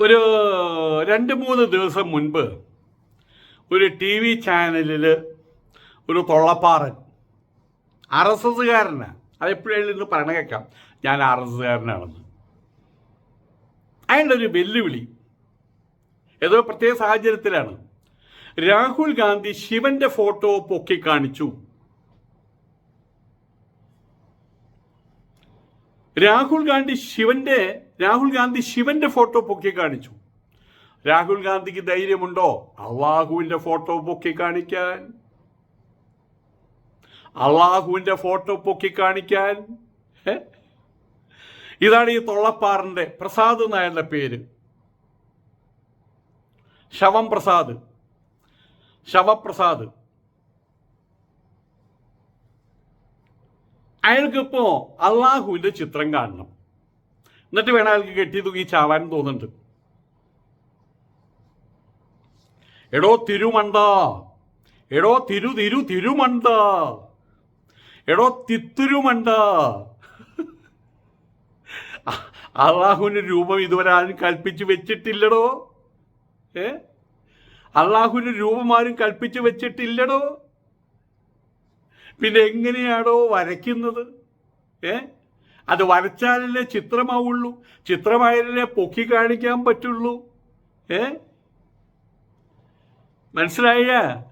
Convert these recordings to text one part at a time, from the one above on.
ഒരു രണ്ട് മൂന്ന് ദിവസം മുൻപ് ഒരു ടി വി ചാനലിൽ ഒരു തൊള്ളപ്പാറൻ ആർ എസ് എസ്സുകാരനാണ് അതെപ്പോഴും ഇന്ന് പറയണ കേൾക്കാം ഞാൻ ആർ എസ് എസ്സുകാരനാണെന്ന്. അയാളുടെ ഒരു വെല്ലുവിളി ഏതോ പ്രത്യേക സാഹചര്യത്തിലാണ്. രാഹുൽ ഗാന്ധി ശിവന്റെ ഫോട്ടോ പൊക്കി കാണിച്ചു. രാഹുൽ ഗാന്ധി ശിവന്റെ രാഹുൽ ഗാന്ധി ശിവന്റെ ഫോട്ടോ പൊക്കി കാണിച്ചു. രാഹുൽ ഗാന്ധിക്ക് ധൈര്യമുണ്ടോ? അള്ളാഹുവിന്റെ ഫോട്ടോ പൊക്കി കാണിക്കാൻ. അള്ളാഹുവിന്റെ ഫോട്ടോ പൊക്കി കാണിക്കാൻ. ഇതാണ് ഈ തൊള്ളപ്പാറിന്റെ പ്രസാദ് നായരുടെ പേര്. ശവം പ്രസാദ് ശവപ്രസാദ്. അയാൾക്കിപ്പോ അള്ളാഹുവിന്റെ ചിത്രം കാണണം. എന്നിട്ട് വേണം അയാൾക്ക് കെട്ടി തൂക്കി ചാവാൻ തോന്നുന്നുണ്ട്. എടോ തിരുമണ്ട. എടോ തിരു തിരു തിരുമണ്ട. എടോ തിത്തുരുമണ്ട. അള്ളാഹുവിന്റെ രൂപം ഇതുവരെ ആരും കൽപ്പിച്ചു വെച്ചിട്ടില്ലടോ. ഏ? അള്ളാഹുവിന്റെ രൂപം ആരും കൽപ്പിച്ചു വെച്ചിട്ടില്ലടോ. പിന്നെ എങ്ങനെയാണോ വരയ്ക്കുന്നത്? ഏ? അത് വരച്ചാലല്ലേ ചിത്രമാവുള്ളൂ. ചിത്രമായാലേ പൊക്കി കാണിക്കാൻ പറ്റുള്ളൂ. ഏ? മനസ്സിലായ?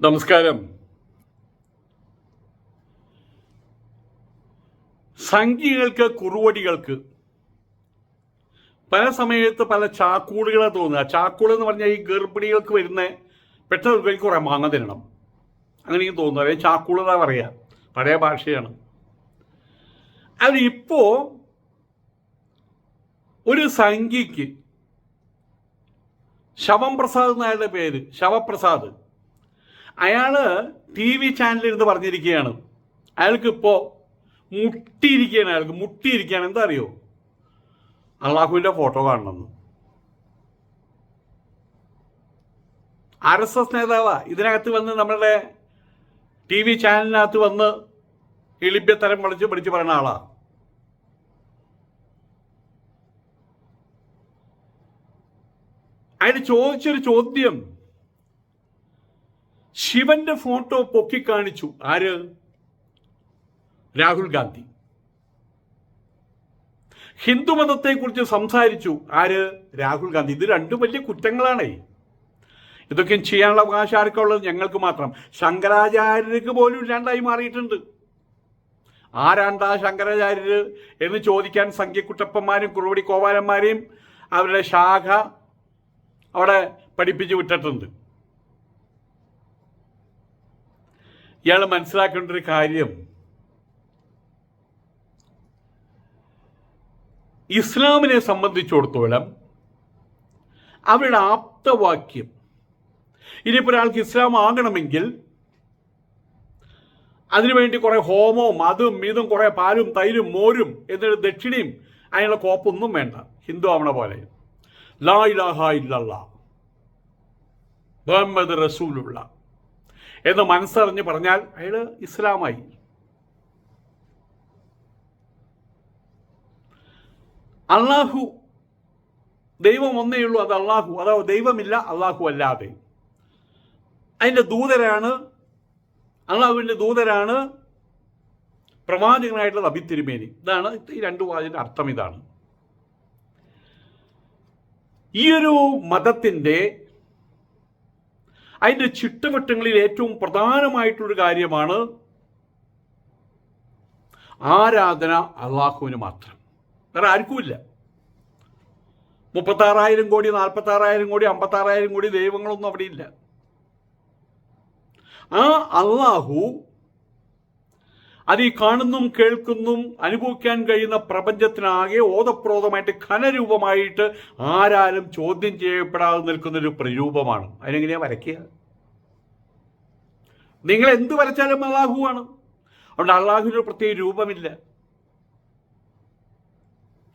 നമസ്കാരം. സംഖ്യകൾക്ക് കുറുവടികൾക്ക് പല സമയത്ത് പല ചാക്കൂടുകളെ തോന്നുക. ചാക്കൂട് എന്ന് പറഞ്ഞാൽ ഈ ഗർഭിണികൾക്ക് വരുന്ന പെട്ടെന്ന് എനിക്ക് കുറേ മാങ്ങ തിന്നണം. അങ്ങനെ എനിക്ക് തോന്നുന്നു. അല്ലെങ്കിൽ ചാക്കൂടെന്നാ പറയുക പഴയ ഭാഷയാണ്. അതിപ്പോ ഒരു സംഖ്യക്ക് ശവം പ്രസാദ് എന്നയാളുടെ പേര്. ശവപ്രസാദ്. അയാൾ ടി വി ചാനലിൽ ഇരുന്ന് പറഞ്ഞിരിക്കുകയാണ്. അയാൾക്ക് ഇപ്പോൾ മുട്ടിയിരിക്കുകയാണ്. അയാൾക്ക് മുട്ടിയിരിക്കുകയാണ്. എന്താ അറിയോ? അള്ളാഹുവിന്റെ ഫോട്ടോ കാണണമെന്ന്. ആർ എസ് എസ് നേതാവാ ഇതിനകത്ത് വന്ന് നമ്മളുടെ ടി വി ചാനലിനകത്ത് വന്ന് എളിപ്യത്തരം വിളിച്ച് പിടിച്ച് പറയുന്ന ആളാ. അയാൾ ചോദിച്ചൊരു ചോദ്യം. ശിവന്റെ ഫോട്ടോ പൊക്കി കാണിച്ചു ആര്? രാഹുൽ ഗാന്ധി. ഹിന്ദുമതത്തെക്കുറിച്ച് സംസാരിച്ചു. ആര്? രാഹുൽ ഗാന്ധി. ഇത് രണ്ടും വലിയ കുറ്റങ്ങളാണേ. ഇതൊക്കെ ചെയ്യാനുള്ള അവകാശം ആർക്കാ ഉള്ളത് ഞങ്ങൾക്ക് മാത്രം. ശങ്കരാചാര്യർക്ക് പോലും ഇല്ലാണ്ടായി മാറിയിട്ടുണ്ട്. ആരാണ്ടാ ശങ്കരാചാര്യർ എന്ന് ചോദിക്കാൻ സംഖ്യക്കുട്ടപ്പന്മാരും കുറുവടി കോവാലന്മാരെയും അവരുടെ ശാഖ അവിടെ പഠിപ്പിച്ചു വിട്ടിട്ടുണ്ട്. ഇയാൾ മനസ്സിലാക്കേണ്ട ഒരു കാര്യം. ഇസ്ലാമിനെ സംബന്ധിച്ചിടത്തോളം അവരുടെ ആപ്തവാക്യം. ഇനിയിപ്പോൾ ഒരാൾക്ക് ഇസ്ലാം ആകണമെങ്കിൽ അതിനുവേണ്ടി കുറേ ഹോമവും അതും ഇതും കുറേ പാലും തൈരും മോരും എന്നിട്ട് ദക്ഷിണയും അതിനുള്ള കോപ്പൊന്നും വേണ്ട. ഹിന്ദു ആവണ പോലെ. ലാ ഇലാഹ ഇല്ലല്ല. മുഹമ്മദ് റസൂലുള്ള. എന്ന് മനസ്സറിഞ്ഞ് പറഞ്ഞാൽ അയാൾ ഇസ്ലാമായി. അള്ളാഹു ദൈവം ഒന്നേ ഉള്ളൂ അത് അള്ളാഹു. അതോ ദൈവമില്ല അള്ളാഹു അല്ലാതെ. അതിന്റെ ദൂതരാണ് അള്ളാഹുവിന്റെ ദൂതരാണ് പ്രവാചകനായിട്ടുള്ള തിരുമേനി. ഇതാണ് ഈ രണ്ട് വാചിന്റെ അർത്ഥം ഇതാണ്. ഈ ഒരു മതത്തിന്റെ അതിന്റെ ചുറ്റുവട്ടങ്ങളിൽ ഏറ്റവും പ്രധാനമായിട്ടുള്ളൊരു കാര്യമാണ് ആരാധന അള്ളാഹുവിന് മാത്രം. വേറെ ആർക്കുമില്ല മുപ്പത്താറായിരം കോടി നാൽപ്പത്താറായിരം കോടി അമ്പത്താറായിരം കോടി ദൈവങ്ങളൊന്നും അവിടെ ഇല്ല. ആ അള്ളാഹു അത് ഈ കാണുന്നും കേൾക്കുന്നും അനുഭവിക്കാൻ കഴിയുന്ന പ്രപഞ്ചത്തിനാകെ ഓതപ്രോതമായിട്ട് ഖനരൂപമായിട്ട് ആരാലും ചോദ്യം ചെയ്യപ്പെടാതെ നിൽക്കുന്ന ഒരു പ്രരൂപമാണ്. അതിനെങ്ങനെയാ വരയ്ക്കുക? നിങ്ങൾ എന്ത് വരച്ചാലും അള്ളാഹുവാണ് അതുകൊണ്ട് അള്ളാഹുവിന് പ്രത്യേക രൂപമില്ല.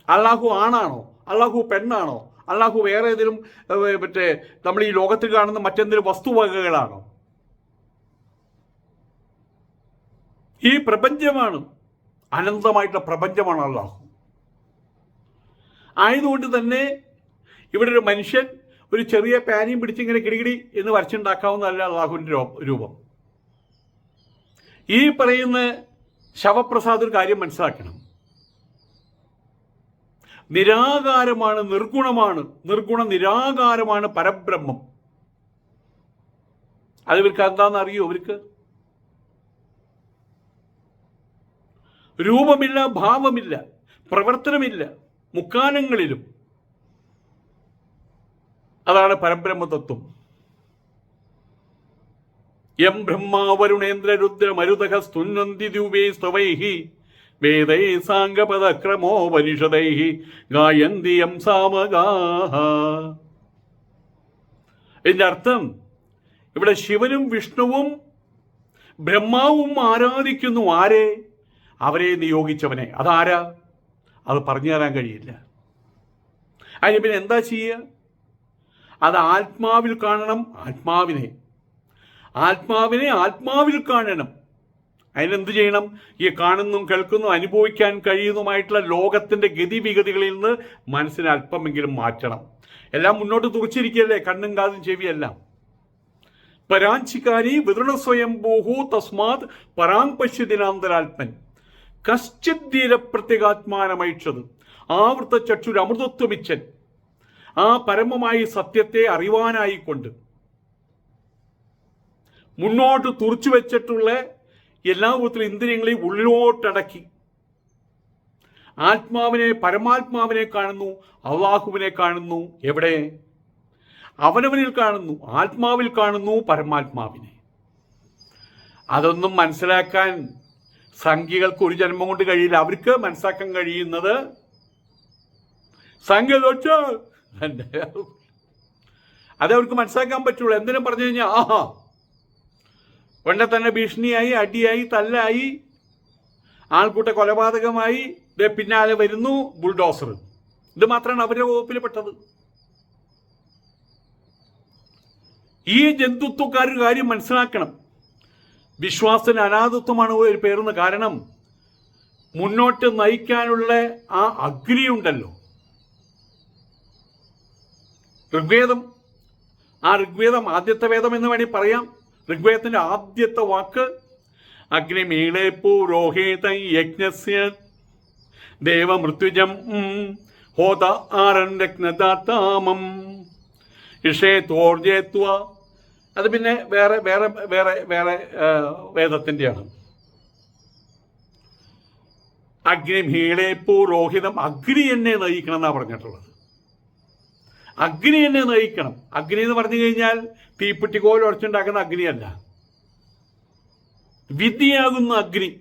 അള്ളാഹു ആണാണോ? അള്ളാഹു പെണ്ണാണോ? അള്ളാഹു വേറെ ഏതെങ്കിലും മറ്റേ നമ്മൾ ഈ ലോകത്തിൽ കാണുന്ന മറ്റെന്തെങ്കിലും വസ്തുവകകളാണോ? ഈ പ്രപഞ്ചമാണ് അനന്തമായിട്ടുള്ള പ്രപഞ്ചമാണ് അള്ളാഹു ആയതുകൊണ്ട് തന്നെ ഇവിടെ ഒരു മനുഷ്യൻ ഒരു ചെറിയ പാനിയും പിടിച്ചിങ്ങനെ കിടികിടി എന്ന് വരച്ചുണ്ടാക്കാവുന്നതല്ല അള്ളാഹുവിന്റെ രൂപം. ഈ പറയുന്ന ശവപ്രസാദ് ഒരു കാര്യം മനസ്സിലാക്കണം. നിരാകാരമാണ് നിർഗുണമാണ്. നിർഗുണ നിരാകാരമാണ് പരബ്രഹ്മം. അത് ഇവർക്ക് എന്താണെന്ന് അറിയോ ഇവർക്ക്? രൂപമില്ല ഭാവമില്ല പ്രവർത്തനമില്ല മുക്കാലങ്ങളിലും. അതാണ് പരബ്രഹ്മതത്വം. യം ബ്രഹ്മാവരുണേന്ദ്ര രുദ്ര മരുതക സ്തുന്നന്തി ദിവ്യൈ സ്തവൈഹി വേദൈ സാംഗപദക്രമോ ഗായന്തിയം സാമഗാഹ ഇതിന്റെ അർത്ഥം ഇവിടെ ശിവനും വിഷ്ണുവും ബ്രഹ്മാവും ആരാധിക്കുന്നു. ആരെ? അവരെ നിയോഗിച്ചവനെ. അതാരാ? അത് പറഞ്ഞു തരാൻ കഴിയില്ല. അതിന് പിന്നെ എന്താ ചെയ്യുക? അത് ആത്മാവിൽ കാണണം ആത്മാവിനെ. ആത്മാവിനെ ആത്മാവിൽ കാണണം. അതിനെന്ത് ചെയ്യണം? ഈ കാണുന്നും കേൾക്കുന്നു അനുഭവിക്കാൻ കഴിയുന്നതുമായിട്ടുള്ള ലോകത്തിന്റെ ഗതിവിഗതികളിൽ നിന്ന് മനസ്സിനെ അല്പമെങ്കിലും മാറ്റണം. എല്ലാം മുന്നോട്ട് തുറച്ചിരിക്കുകയല്ലേ? കണ്ണും കാതും ചെവിയെല്ലാം. പരാഞ്ചിക്കാരി വിതൃണ സ്വയംഭൂഹു തസ്മാത് പരാങ് പശ്യദിനാന്തരാത്മൻ കശ്ചിദ്ധീര പ്രത്യേകാത്മാനമയിച്ചത് ആവൃത്ത ചക്ഷുരമൃതത്വമിച്ചൻ ആ പരമമായി സത്യത്തെ അറിവാനായിക്കൊണ്ട് മുന്നോട്ട് തുറച്ചു വെച്ചിട്ടുള്ള എല്ലാ വിധത്തിലും ഇന്ദ്രിയങ്ങളെയും ഉള്ളിലോട്ടടക്കി. ആത്മാവിനെ പരമാത്മാവിനെ കാണുന്നു അള്ളാഹുവിനെ കാണുന്നു. എവിടെ? അവനവനിൽ കാണുന്നു ആത്മാവിൽ കാണുന്നു പരമാത്മാവിനെ. അതൊന്നും മനസ്സിലാക്കാൻ സംഖ്യകൾക്ക് ഒരു ജന്മം കൊണ്ട് കഴിയില്ല. അവർക്ക് മനസ്സിലാക്കാൻ കഴിയുന്നത് സംഖ്യ തൊട്ട് അതവർക്ക് മനസ്സിലാക്കാൻ പറ്റുള്ളൂ. എന്തിനും പറഞ്ഞു കഴിഞ്ഞാൽ ആഹാ ഉടനെ തന്നെ ഭീഷണിയായി അടിയായി തല്ലായി. ആൾക്കൂട്ട കൊലപാതകമായി പിന്നാലെ വരുന്നു ബുൾഡോസർ. ഇത് മാത്രമാണ് അവരുടെ വകുപ്പിൽ പെട്ടത് ഈ ജന്തുത്വക്കാർ കാര്യം മനസ്സിലാക്കണം. വിശ്വാസത്തിന് അനാഥത്വമാണ് ഒരു പേരുന്ന കാരണം മുന്നോട്ട് നയിക്കാനുള്ള ആ അഗ്നി ഉണ്ടല്ലോ ഋഗ്വേദം. ആ ഋഗ്വേദം ആദ്യത്തെ വേദം എന്ന് വേണമെങ്കിൽ പറയാം. ഋഗ്വേദത്തിന്റെ ആദ്യത്തെ വാക്ക് അഗ്നിമീളെ പൂരോഹിത യജ്ഞസ്യ ദേവമൃത്യുജം ഹോത ആരൻ ഇഷേ തോർജേത്വ. അത് പിന്നെ വേറെ വേറെ വേറെ വേറെ വേദത്തിന്റെയാണ് അഗ്നിമീളേപ്പൂ രോഹിതം അഗ്നി എന്നെ നയിക്കണം എന്നാണ് പറഞ്ഞിട്ടുള്ളത്. അഗ്നി എന്നെ നയിക്കണം. അഗ്നി എന്ന് പറഞ്ഞു കഴിഞ്ഞാൽ തീപ്പെട്ടിക്കോൽ ഉടച്ചുണ്ടാക്കുന്ന അഗ്നിയല്ല. വിദ്യയാകുന്ന അഗ്നി.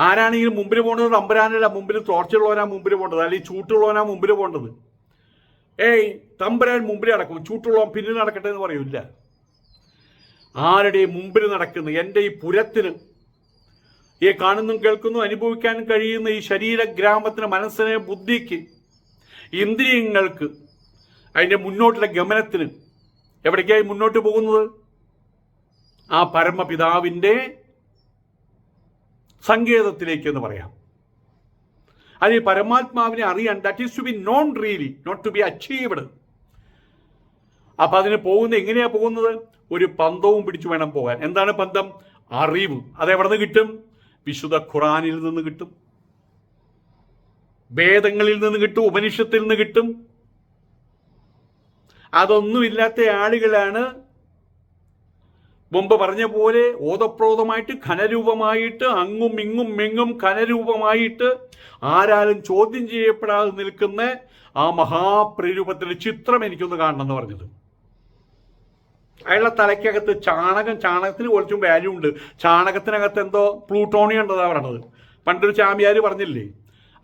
ആരാണെങ്കിലും മുമ്പിൽ പോകേണ്ടത് തമ്പരാനല്ല മുമ്പിൽ തോർച്ചുള്ളവനാ മുമ്പിൽ പോകേണ്ടത് അല്ലെങ്കിൽ ചൂട്ടുള്ളവനാ മുമ്പിൽ പോകേണ്ടത് ഏയ് തമ്പുരാൻ മുമ്പിൽ നടക്കും. ചൂട്ടുള്ളവൻ പിന്നിൽ നടക്കട്ടെ എന്ന് പറയൂല ആരുടെ മുമ്പിൽ നടക്കുന്നു? എന്റെ ഈ പുരത്തിന്. ഈ കാണുന്നും കേൾക്കുന്നു അനുഭവിക്കാൻ കഴിയുന്ന ഈ ശരീര ഗ്രാമത്തിന് മനസ്സിനെ ബുദ്ധിക്ക്. ഇന്ദ്രിയങ്ങൾക്ക് അതിന്റെ മുന്നോട്ടുള്ള ഗമനത്തിന് എവിടേക്കായി മുന്നോട്ട് പോകുന്നത്? ആ പരമപിതാവിന്റെ സങ്കേതത്തിലേക്ക് എന്ന് പറയാം. അതിൽ പരമാത്മാവിനെ അറിയാൻ that is to be known really not to be achieved അപ്പം അതിന് പോകുന്നത് എങ്ങനെയാണ് പോകുന്നത്? ഒരു പന്തവും പിടിച്ചു വേണം പോകാൻ. എന്താണ് പന്തം? അറിവ്. അതെവിടെ നിന്ന് കിട്ടും? വിശുദ്ധ ഖുറാനിൽ നിന്ന് കിട്ടും. വേദങ്ങളിൽ നിന്ന് കിട്ടും ഉപനിഷത്തിൽ നിന്ന് കിട്ടും. അതൊന്നുമില്ലാത്ത ആളുകളാണ് മുമ്പ് പറഞ്ഞ പോലെ ഓതപ്രോതമായിട്ട് ഖനരൂപമായിട്ട് അങ്ങും ഇങ്ങും മെങ്ങും ഖനരൂപമായിട്ട് ആരാലും ചോദ്യം ചെയ്യപ്പെടാതെ നിൽക്കുന്ന ആ മഹാപ്രരൂപത്തിന്റെ ചിത്രം എനിക്കൊന്ന് കാണണം എന്ന് പറഞ്ഞത്. അയാളുടെ തലയ്ക്കകത്ത് ചാണകം ചാണകത്തിന് കുറച്ചും വാല്യൂ ഉണ്ട്. ചാണകത്തിനകത്ത് എന്തോ പ്ലൂട്ടോണിയം ഉണ്ടതാ പറയണത് പണ്ടൊരു ചാമിയാർ പറഞ്ഞില്ലേ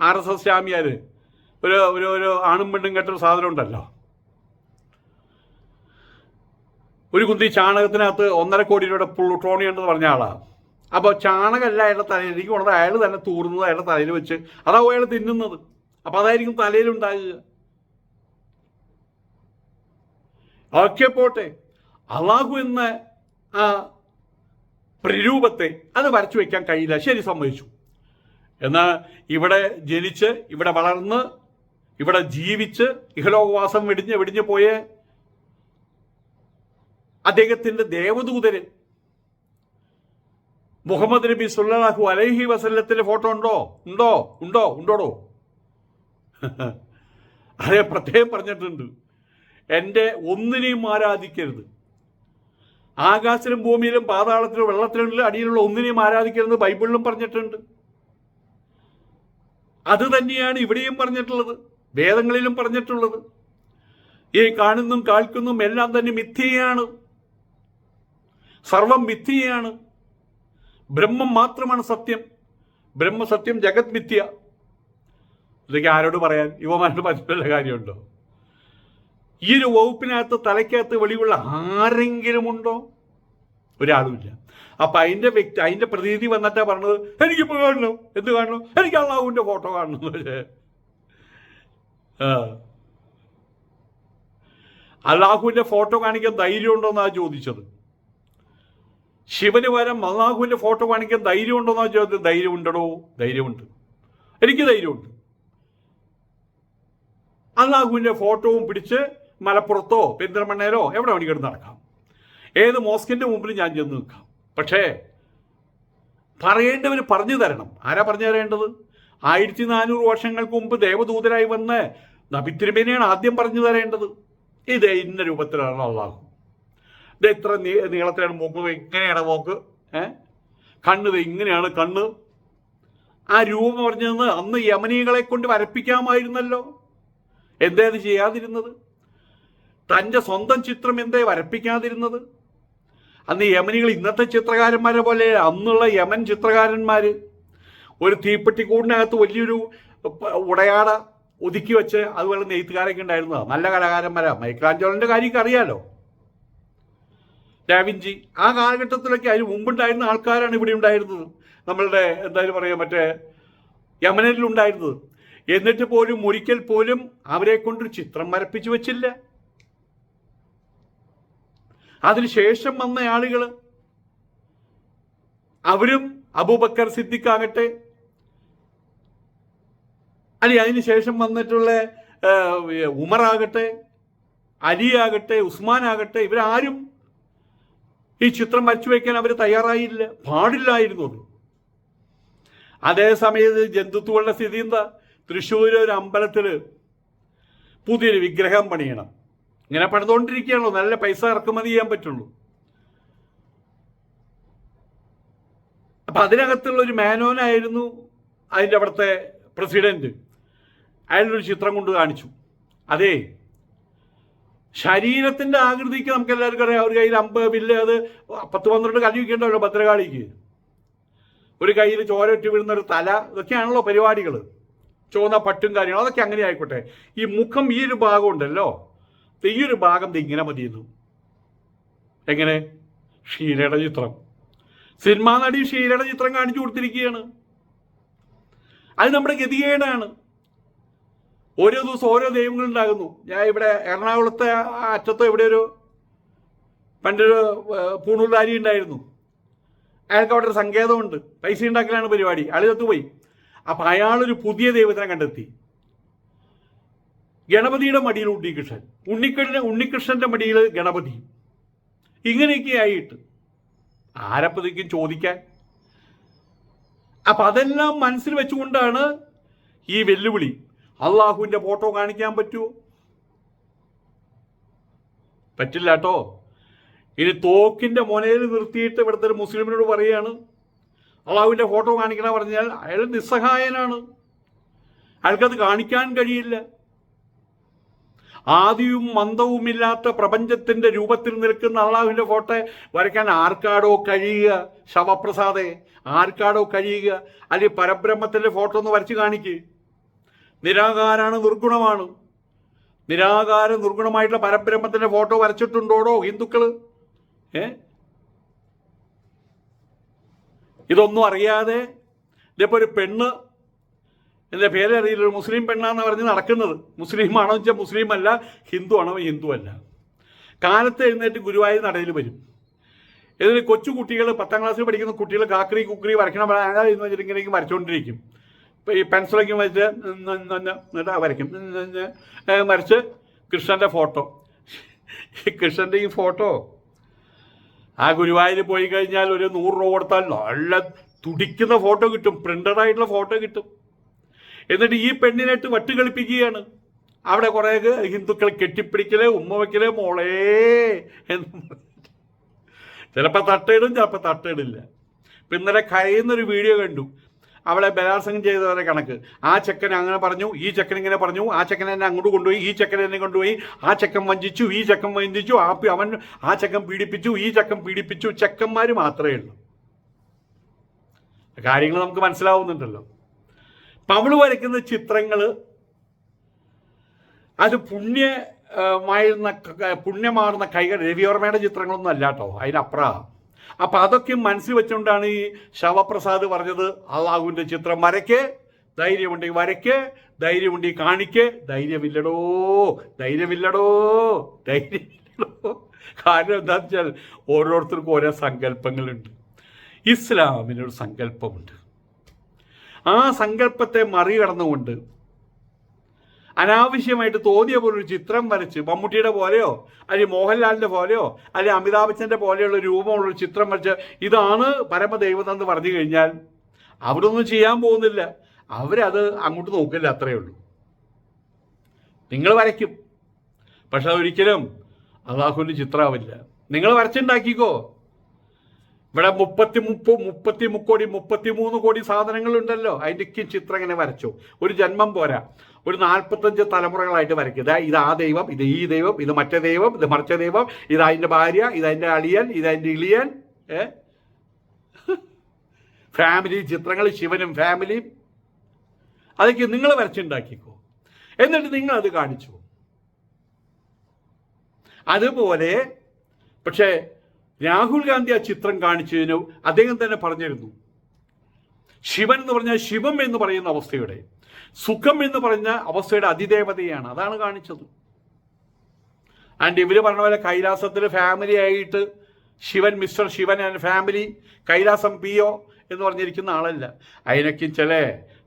ആർ എസ് എസ് ചാമിയാർ ഒരു ഒരു ഒരു ആണും പെണ്ണും കെട്ടൊരു സാധനം ഉണ്ടല്ലോ. ഒരു കുന്തി ചാണകത്തിനകത്ത് ഒന്നര കോടി രൂപയുടെ പ്ലൂട്ടോണി ഉണ്ടെന്ന് പറഞ്ഞ ആളാണ് അപ്പോൾ ചാണകമല്ല അയാളുടെ തലയിൽ. എനിക്ക് കൊണ്ടത് അയാൾ തന്നെ തൂർന്നത് അയാളുടെ തലയിൽ വെച്ച് അതാവും അയാൾ തിന്നുന്നത്. അപ്പോൾ അതായിരിക്കും തലയിലുണ്ടാകുക ഓക്കെ പോട്ടെ. അള്ളാഹു എന്ന ആ പ്രരൂപത്തെ അത് വരച്ചു വയ്ക്കാൻ കഴിയില്ല. ശരി സമ്മതിച്ചു. എന്നാൽ ഇവിടെ ജനിച്ച് ഇവിടെ വളർന്ന് ഇവിടെ ജീവിച്ച് ഇഹലോകവാസം വെടിഞ്ഞ് വെടിഞ്ഞു പോയ അദ്ദേഹത്തിന്റെ ദേവദൂതര്. മുഹമ്മദ് നബി സുല്ലാഹു അലൈഹി വസല്ലത്തിന്റെ ഫോട്ടോ ഉണ്ടോ? ഉണ്ടോ? ഉണ്ടോ? ഉണ്ടോടോ? അതെ പ്രത്യേകം പറഞ്ഞിട്ടുണ്ട്. എന്റെ ഒന്നിനെയും ആരാധിക്കരുത്. ആകാശത്തിലും ഭൂമിയിലും പാതാളത്തിലും വെള്ളത്തിലും അടിയിലുള്ള ഒന്നിനെയും ആരാധിക്കരുത് ബൈബിളിലും പറഞ്ഞിട്ടുണ്ട്. അത് തന്നെയാണ് ഇവിടെയും പറഞ്ഞിട്ടുള്ളത്. വേദങ്ങളിലും പറഞ്ഞിട്ടുള്ളത്. ഈ കാണുന്നും കാൽക്കുന്നും എല്ലാം തന്നെ മിഥ്യയാണ്. സർവം മിഥ്യയാണ്. ബ്രഹ്മം മാത്രമാണ് സത്യം. ബ്രഹ്മസത്യം ജഗത് മിഥ്യ. ഇതൊക്കെ ആരോട് പറയാൻ? യുവമാരുടെ മനസ്സിലുള്ള കാര്യമുണ്ടോ? ഈ ഒരു വകുപ്പിനകത്ത് തലയ്ക്കകത്ത് വെളിവുള്ള ആരെങ്കിലും ഉണ്ടോ? ഒരാളുമില്ല. അപ്പൊ അതിന്റെ വ്യക്തി അതിന്റെ പ്രതീതി വന്നിട്ടാ പറഞ്ഞത് എനിക്കിപ്പോ കാണണം. എന്ത് കാണണം? എനിക്ക് അള്ളാഹുവിന്റെ ഫോട്ടോ കാണണം. അള്ളാഹുവിന്റെ ഫോട്ടോ കാണിക്കാൻ ധൈര്യം ഉണ്ടോന്നാ ചോദിച്ചത്? ശിവന് പകരം അള്ളാഹുവിന്റെ ഫോട്ടോ കാണിക്കാൻ ധൈര്യം ഉണ്ടോന്നാ ചോദിച്ചത്? ധൈര്യം ഉണ്ടടോ ധൈര്യമുണ്ട്. എനിക്ക് ധൈര്യമുണ്ട്. അള്ളാഹുവിന്റെ ഫോട്ടോവും പിടിച്ച് മലപ്പുറത്തോ പെരിന്തൽമണ്ണയിലോ എവിടെ വേണമെങ്കിൽ നടക്കാം. ഏത് മോസ്കിന്റെ മുമ്പിൽ ഞാൻ ചെന്ന് നിൽക്കാം. പക്ഷേ പറയേണ്ടവർ പറഞ്ഞു തരണം. ആരാ പറഞ്ഞു തരേണ്ടത്? ആയിരത്തി നാനൂറ് വർഷങ്ങൾക്ക് മുമ്പ് ദേവദൂതരായി വന്ന് നബിത്തിരുമേനെയാണ് ആദ്യം പറഞ്ഞു തരേണ്ടത്. ഇത് ഇന്ന രൂപത്തിലാണ് അള്ളാഹു. ഇത് എത്ര നീളത്തിലാണ് മൂക്ക്. ദേ ഇങ്ങനെയാണ് മൂക്ക്. ഏ? കണ്ണ് ഇങ്ങനെയാണ് കണ്ണ്. ആ രൂപം പറഞ്ഞതെന്ന് അന്ന് യമനികളെ കൊണ്ട് വരപ്പിക്കാമായിരുന്നല്ലോ. എന്തേ അത് ചെയ്യാതിരുന്നത്? തന്റെ സ്വന്തം ചിത്രം എന്തേ വരപ്പിക്കാതിരുന്നത്? അന്ന് യമനികൾ ഇന്നത്തെ ചിത്രകാരന്മാരെ പോലെ അന്നുള്ള യമൻ ചിത്രകാരന്മാർ ഒരു തീപ്പെട്ടിക്കൂടിനകത്ത് വലിയൊരു ഉടയാട ഒതുക്കി വെച്ച് അതുപോലെ നെയ്ത്തുകാരൊക്കെ ഉണ്ടായിരുന്നതാണ് നല്ല കലാകാരന്മാരാണ് മൈക്കിളാഞ്ചോളിന്റെ കാര്യമൊക്കെ അറിയാലോ. ഡാവിഞ്ചി. ആ കാലഘട്ടത്തിലൊക്കെ അതിന് മുമ്പുണ്ടായിരുന്ന ആൾക്കാരാണ് ഇവിടെ ഉണ്ടായിരുന്നത്. നമ്മളുടെ എന്തായാലും പറയാം മറ്റേ യമനിലുണ്ടായിരുന്നത്. എന്നിട്ട് പോലും ഒരിക്കൽ പോലും അവരെ കൊണ്ടൊരു ചിത്രം വരപ്പിച്ചു വെച്ചില്ല. അതിനുശേഷം വന്ന ആളുകൾ അവരും അബൂബക്കർ സിദ്ദിഖാകട്ടെ. അല്ലെ അതിനുശേഷം വന്നിട്ടുള്ള ഉമറാകട്ടെ അലിയാകട്ടെ ഉസ്മാനാകട്ടെ ഇവരാരും ഈ ചിത്രം വരച്ചു വയ്ക്കാൻ അവർ തയ്യാറായില്ല. പാടില്ലായിരുന്നു അതേ. സമയത്ത് ജന്തുത്വങ്ങളുടെ സ്ഥിതി എന്താ? തൃശ്ശൂർ ഒരു അമ്പലത്തിൽ പുതിയൊരു വിഗ്രഹം പണിയണം. ഇങ്ങനെ പണിതുകൊണ്ടിരിക്കുകയാണല്ലോ നല്ല പൈസ ഇറക്കുമതി ചെയ്യാൻ പറ്റുള്ളൂ. അപ്പൊ അതിനകത്തുള്ള ഒരു മാനോനായിരുന്നു അതിന്റെ അവിടുത്തെ പ്രസിഡന്റ്. അയാളൊരു ചിത്രം കൊണ്ട് കാണിച്ചു. അതെ ശരീരത്തിന്റെ ആകൃതിക്ക് നമുക്ക് എല്ലാവർക്കും അറിയാം. ഒരു കയ്യിൽ അമ്പ് വില്ല് അത് പത്ത് പന്ത്രണ്ട് കല്ലി വയ്ക്കേണ്ടല്ലോ ഭദ്രകാളിക്ക്. ഒരു കയ്യിൽ ചോര ഇട്ട് വീഴുന്ന ഒരു തല ഇതൊക്കെയാണല്ലോ പരിപാടികൾ ചുവന്ന പട്ടും കാര്യങ്ങളും അതൊക്കെ അങ്ങനെ ആയിക്കോട്ടെ ഈ മുഖം ഈ ഒരു ഭാഗം ഉണ്ടല്ലോ. ഈ ഒരു ഭാഗം ഇങ്ങനെ മതിയുന്നു. എങ്ങനെ? ഷീലയുടെ ചിത്രം. സിനിമാ നടി ഷീലയുടെ ചിത്രം കാണിച്ചു കൊടുത്തിരിക്കുകയാണ്. അത് നമ്മുടെ ഗതികേടാണ്. ഓരോ ദിവസം ഓരോ ദൈവങ്ങൾ ഉണ്ടാകുന്നു. ഞാൻ ഇവിടെ എറണാകുളത്തെ അറ്റത്തോ ഇവിടെ ഒരു പണ്ടൊരു പൂണൂർദാരി ഉണ്ടായിരുന്നു. അയാൾക്ക് അവിടെ ഒരു സങ്കേതമുണ്ട്. പൈസ ഉണ്ടാക്കലാണ് പരിപാടി. അയാൾ ചത്തുപോയി. അപ്പൊ അയാളൊരു പുതിയ ദൈവത്തിനെ കണ്ടെത്തി. ഗണപതിയുടെ മടിയിൽ ഉണ്ണികൃഷ്ണൻ. ഉണ്ണിക്കൃഷ്ണൻ ഉണ്ണികൃഷ്ണന്റെ മടിയിൽ ഗണപതി. ഇങ്ങനെയൊക്കെ ആയിട്ട് ആരപ്പതിക്കും ചോദിക്കാൻ. അപ്പൊ അതെല്ലാം മനസ്സിൽ വെച്ചുകൊണ്ടാണ് ഈ വെല്ലുവിളി. അള്ളാഹുവിന്റെ ഫോട്ടോ കാണിക്കാൻ പറ്റുമോ പറ്റില്ല കേട്ടോ. ഇനി തോക്കിന്റെ മുനയിൽ നിർത്തിയിട്ട് ഇവിടുത്തെ ഒരു മുസ്ലിമിനോട് പറയാണ്. അള്ളാഹുവിന്റെ ഫോട്ടോ കാണിക്കണ പറഞ്ഞാൽ അയാൾ നിസ്സഹായനാണ്. അയാൾക്കത് കാണിക്കാൻ കഴിയില്ല. ആദിയും മന്ദവുമില്ലാത്ത പ്രപഞ്ചത്തിന്റെ രൂപത്തിൽ നിൽക്കുന്ന അള്ളാഹുവിന്റെ ഫോട്ടോ വരയ്ക്കാൻ ആർക്കാടോ കഴിയുക? ശവപ്രസാദെ ആർക്കാടോ കഴിയുക? അല്ലെങ്കിൽ പരബ്രഹ്മത്തിന്റെ ഫോട്ടോ ഒന്ന് വരച്ച് കാണിക്ക്. നിരാകാരാണ് നിർഗുണമാണ്. നിരാകാര നിർഗുണമായിട്ടുള്ള പരബ്രഹ്മത്തിന്റെ ഫോട്ടോ വരച്ചിട്ടുണ്ടോടോ ഹിന്ദുക്കൾ? ഏ? ഇതൊന്നും അറിയാതെ ഇതിപ്പോ ഒരു പെണ്ണ് എന്റെ പേരറിയില്ല ഒരു മുസ്ലിം പെണ്ണാന്ന് പറഞ്ഞ് നടക്കുന്നത്. മുസ്ലിം ആണോ വെച്ചാൽ മുസ്ലിം അല്ല ഹിന്ദു ആണോ ഹിന്ദു അല്ല കാലത്ത് എഴുന്നേറ്റ് ഗുരുവായൂർ നടയിൽ വരും. എന്നിട്ട് കൊച്ചു കുട്ടികൾ പത്താം ക്ലാസ്സിൽ പഠിക്കുന്ന കുട്ടികൾ കാക്കറി കുക്കറി വരയ്ക്കണം എന്ന് വെച്ചിട്ട് ഇങ്ങനെ വരച്ചുകൊണ്ടിരിക്കും ഈ പെൻസിലൊക്കെ വെച്ചിട്ട് എന്നിട്ട് വരയ്ക്കും. വരച്ച് കൃഷ്ണന്റെ ഫോട്ടോ. കൃഷ്ണന്റെ ഈ ഫോട്ടോ. ആ ഗുരുവായൂർ പോയി കഴിഞ്ഞാൽ ഒരു നൂറ് രൂപ കൊടുത്താൽ നല്ല തുടിക്കുന്ന ഫോട്ടോ കിട്ടും. പ്രിന്റഡ് ആയിട്ടുള്ള ഫോട്ടോ കിട്ടും. എന്നിട്ട് ഈ പെണ്ണിനായിട്ട് വട്ടുകളിപ്പിക്കുകയാണ് അവിടെ കുറേ ഹിന്ദുക്കൾ കെട്ടിപ്പിടിക്കലേ ഉമ്മ വയ്ക്കൽ മോളേ എന്ന്. ചിലപ്പോൾ തട്ടയിടും ചിലപ്പോൾ തട്ടയിടില്ല. ഇപ്പം ഇന്നലെ കരയുന്നൊരു വീഡിയോ കണ്ടു. അവളെ ബലാത്സംഗം ചെയ്തവരെ കണക്ക്. ആ ചെക്കൻ അങ്ങനെ പറഞ്ഞു ഈ ചെക്കൻ ഇങ്ങനെ പറഞ്ഞു ആ ചെക്കൻ എന്നെ അങ്ങോട്ട് കൊണ്ടുപോയി ഈ ചെക്കൻ എന്നെ കൊണ്ടുപോയി ആ ചെക്കൻ വഞ്ചിച്ചു ഈ ചെക്കൻ വഞ്ചിച്ചു ആ അവൻ ആ ചെക്കൻ പീഡിപ്പിച്ചു ഈ ചെക്കൻ പീഡിപ്പിച്ചു ചെക്കന്മാർ മാത്രമേ ഉള്ളൂ. കാര്യങ്ങൾ നമുക്ക് മനസ്സിലാവുന്നുണ്ടല്ലോ. അപ്പം അവൾ വരയ്ക്കുന്ന ചിത്രങ്ങൾ അത് പുണ്യമായിരുന്ന പുണ്യമാർന്ന കൈകൾ രവിവർമ്മയുടെ ചിത്രങ്ങളൊന്നും അല്ല കേട്ടോ അതിനപ്പുറം. അപ്പം അതൊക്കെ മനസ്സിൽ വെച്ചുകൊണ്ടാണ് ഈ ശവപ്രസാദ് പറഞ്ഞത് അള്ളാഹുവിന്റെ ചിത്രം വരയ്ക്ക് ധൈര്യമുണ്ടെങ്കിൽ വരയ്ക്ക് ധൈര്യമുണ്ടെങ്കിൽ കാണിക്ക് ധൈര്യമില്ലടോ ധൈര്യമില്ലടോ ധൈര്യമില്ലടോ. കാരണം എന്താണെന്ന് വെച്ചാൽ ഓരോരുത്തർക്കും ഓരോ സങ്കല്പങ്ങളുണ്ട്. ഇസ്ലാമിനൊരു സങ്കല്പമുണ്ട്. ആ സങ്കല്പത്തെ മറികടന്നുകൊണ്ട് അനാവശ്യമായിട്ട് തോന്നിയ പോലെ ഒരു ചിത്രം വരച്ച് മമ്മൂട്ടിയുടെ പോലെയോ അല്ലെങ്കിൽ മോഹൻലാലിന്റെ പോലെയോ അല്ലെങ്കിൽ അമിതാഭ് ബച്ചന്റെ പോലെയുള്ള രൂപമുള്ള ഒരു ചിത്രം വരച്ച് ഇതാണ് പരമദൈവം എന്ന് പറഞ്ഞു കഴിഞ്ഞാൽ അവരൊന്നും ചെയ്യാൻ പോകുന്നില്ല. അവരത് അങ്ങോട്ട് നോക്കില്ല അത്രയേ ഉള്ളൂ. നിങ്ങൾ വരയ്ക്കും. പക്ഷെ അതൊരിക്കലും അള്ളാഹുവിന്റെ ചിത്രമാവില്ല നിങ്ങൾ വരച്ചുണ്ടാക്കിക്കോ. ഇവിടെ മുപ്പത്തി മുപ്പ മുപ്പത്തി മുക്കോടി മുപ്പത്തി മൂന്ന് കോടി സാധനങ്ങളുണ്ടല്ലോ. അതിന്റെയൊക്കെ ചിത്രം ഇങ്ങനെ വരച്ചു. ഒരു ജന്മം പോരാ. ഒരു നാൽപ്പത്തഞ്ച് തലമുറകളായിട്ട് വരയ്ക്കുക ഇതാ ഇത് ആ ദൈവം ഇത് ഈ ദൈവം ഇത് മറ്റേ ദൈവം ഇത് മറിച്ച ദൈവം ഇത് അതിന്റെ ഭാര്യ ഇത് അതിന്റെ അളിയൻ ഇത് അതിന്റെ ഇളിയൻ ഫാമിലി ചിത്രങ്ങൾ ശിവനും ഫാമിലിയും അതൊക്കെ നിങ്ങൾ വരച്ചുണ്ടാക്കിക്കോ. എന്നിട്ട് നിങ്ങൾ അത് കാണിച്ചു. അതുപോലെ പക്ഷേ രാഹുൽ ഗാന്ധി ആ ചിത്രം കാണിച്ചതിന് അദ്ദേഹം തന്നെ പറഞ്ഞിരുന്നു. ശിവൻ എന്ന് പറഞ്ഞാൽ ശിവം എന്ന് പറയുന്ന അവസ്ഥയുടെ സുഖം എന്ന് പറഞ്ഞ അവസ്ഥയുടെ അതിദേവതയാണ്. അതാണ് കാണിച്ചത്. ആൻഡ് ഇവർ പറഞ്ഞ പോലെ കൈലാസത്തിൽ ഫാമിലി ആയിട്ട് Shivan mister Shivan and family Kailasam P എന്ന് പറഞ്ഞിരിക്കുന്ന ആളല്ല. അതിനൊക്കെ ചില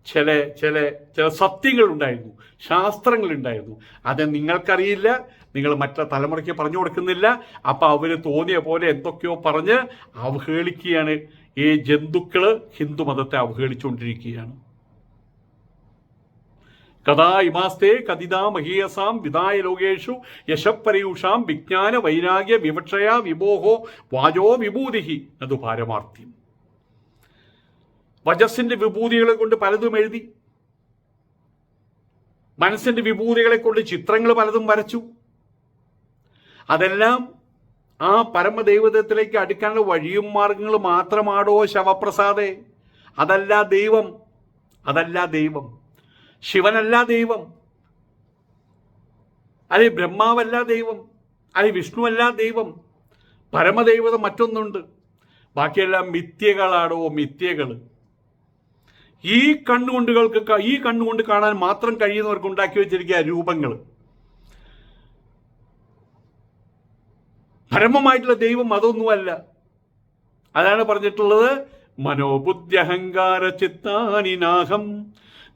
ചില ചില ചില സത്യങ്ങൾ ഉണ്ടായിരുന്നു ശാസ്ത്രങ്ങൾ ഉണ്ടായിരുന്നു അത് നിങ്ങൾക്കറിയില്ല നിങ്ങൾ മറ്റേ തലമുറയ്ക്ക് പറഞ്ഞു കൊടുക്കുന്നില്ല. അപ്പോൾ അവർ തോന്നിയ പോലെ എന്തൊക്കെയോ പറഞ്ഞ് അവഹേളിക്കുകയാണ്. ഈ ജന്തുക്കൾ ഹിന്ദു മതത്തെ അവഹേളിച്ചുകൊണ്ടിരിക്കുകയാണ്. കഥാ ഇമാസ്തേ കഥിതാ മഹീയസാം വിദായ ലോകേഷു യശപ്പരയൂഷാം വിജ്ഞാന വൈരാഗ്യ വിവക്ഷയ വിമോഹോ വാചോ വിഭൂതിഹി. അത് പാരമാർത്ഥ്യം വജസ്സിന്റെ വിഭൂതികളെ കൊണ്ട് പലതും എഴുതി മനസ്സിന്റെ വിഭൂതികളെ കൊണ്ട് ചിത്രങ്ങൾ പലതും വരച്ചു. അതെല്ലാം ആ പരമദൈവതത്തിലേക്ക് അടുക്കാനുള്ള വഴിയും മാർഗങ്ങളും മാത്രമാടോ ശവപ്രസാദേ? അതല്ല ദൈവം അതല്ല ദൈവം. ശിവനല്ല ദൈവം. അല്ലെ ബ്രഹ്മാവല്ല ദൈവം. അല്ലെ വിഷ്ണുവല്ല ദൈവം. പരമദൈവത മറ്റൊന്നുണ്ട്. ബാക്കിയെല്ലാം മിഥ്യകളാണോ മിഥ്യകൾ ഈ കണ്ണുകൊണ്ടുകൾക്ക് ഈ കണ്ണുകൊണ്ട് കാണാൻ മാത്രം കഴിയുന്നവർക്ക് ഉണ്ടാക്കി വെച്ചിരിക്കുക രൂപങ്ങൾ. പരമമായിട്ടുള്ള ദൈവം അതൊന്നുമല്ല. അതാണ് പറഞ്ഞിട്ടുള്ളത് മനോബുദ്ധ്യഹങ്കാര ചിത്താനിനാഹം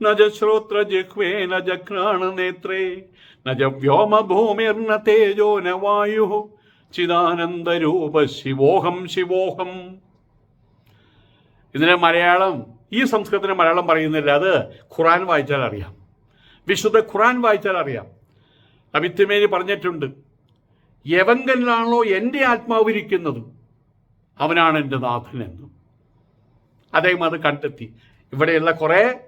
നജ ശ്രോത്ര ജിഹ്വേ നജ ഘ്രാണ നേത്രേ നജ വ്യോമ ഭൂമിർണ തേജോ ന വായു ചിദാനന്ദരൂപ ശിവോഹം ശിവോഹം. ഇതിനെ മലയാളം ഈ സംസ്കൃതത്തിന് മലയാളം പറയുന്നില്ല. അത് ഖുറാൻ വായിച്ചാൽ അറിയാം. വിശുദ്ധ ഖുറാൻ വായിച്ചാൽ അറിയാം. അഭിത്തിമേനി പറഞ്ഞിട്ടുണ്ട് യവങ്കനാണോ എന്റെ ആത്മാവ് ഇരിക്കുന്നത്? അവനാണ് എന്റെ നാഥൻ എന്ന്. അദ്ദേഹം അത് കണ്ടെത്തി. ഇവിടെയുള്ള കുറേ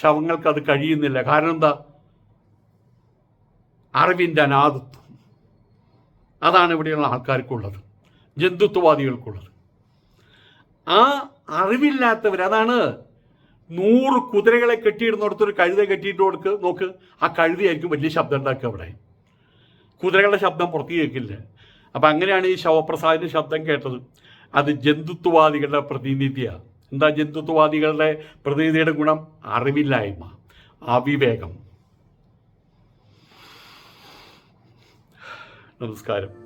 ശവങ്ങൾക്ക് അത് കഴിയുന്നില്ല. കാരണം എന്താ? അറിവിന്റെ അനാഥത്വം. അതാണ് ഇവിടെയുള്ള ആൾക്കാർക്കുള്ളത്. ജന്തുത്വവാദികൾക്കുള്ളത്. ആ അറിവില്ലാത്തവർ അതാണ് നൂറ് കുതിരകളെ കെട്ടിയിടുന്നിടത്തൊരു കഴുത കെട്ടിയിട്ട് കൊടുക്ക് നോക്ക് ആ കഴുതയായിരിക്കും വലിയ ശബ്ദം ഉണ്ടാക്കുക അവിടെ. കുതിരകളുടെ ശബ്ദം പുറത്ത് കേൾക്കില്ല. അപ്പം അങ്ങനെയാണ് ഈ ശവപ്രസാദിന്റെ ശബ്ദം കേട്ടത്. അത് ജന്തുത്വവാദികളുടെ പ്രതിനിധിയാണ് എന്താ ജന്തുത്വവാദികളുടെ പ്രതിനിധിയുടെ ഗുണം? അറിവില്ലായ്മ അവിവേകം. നമസ്കാരം.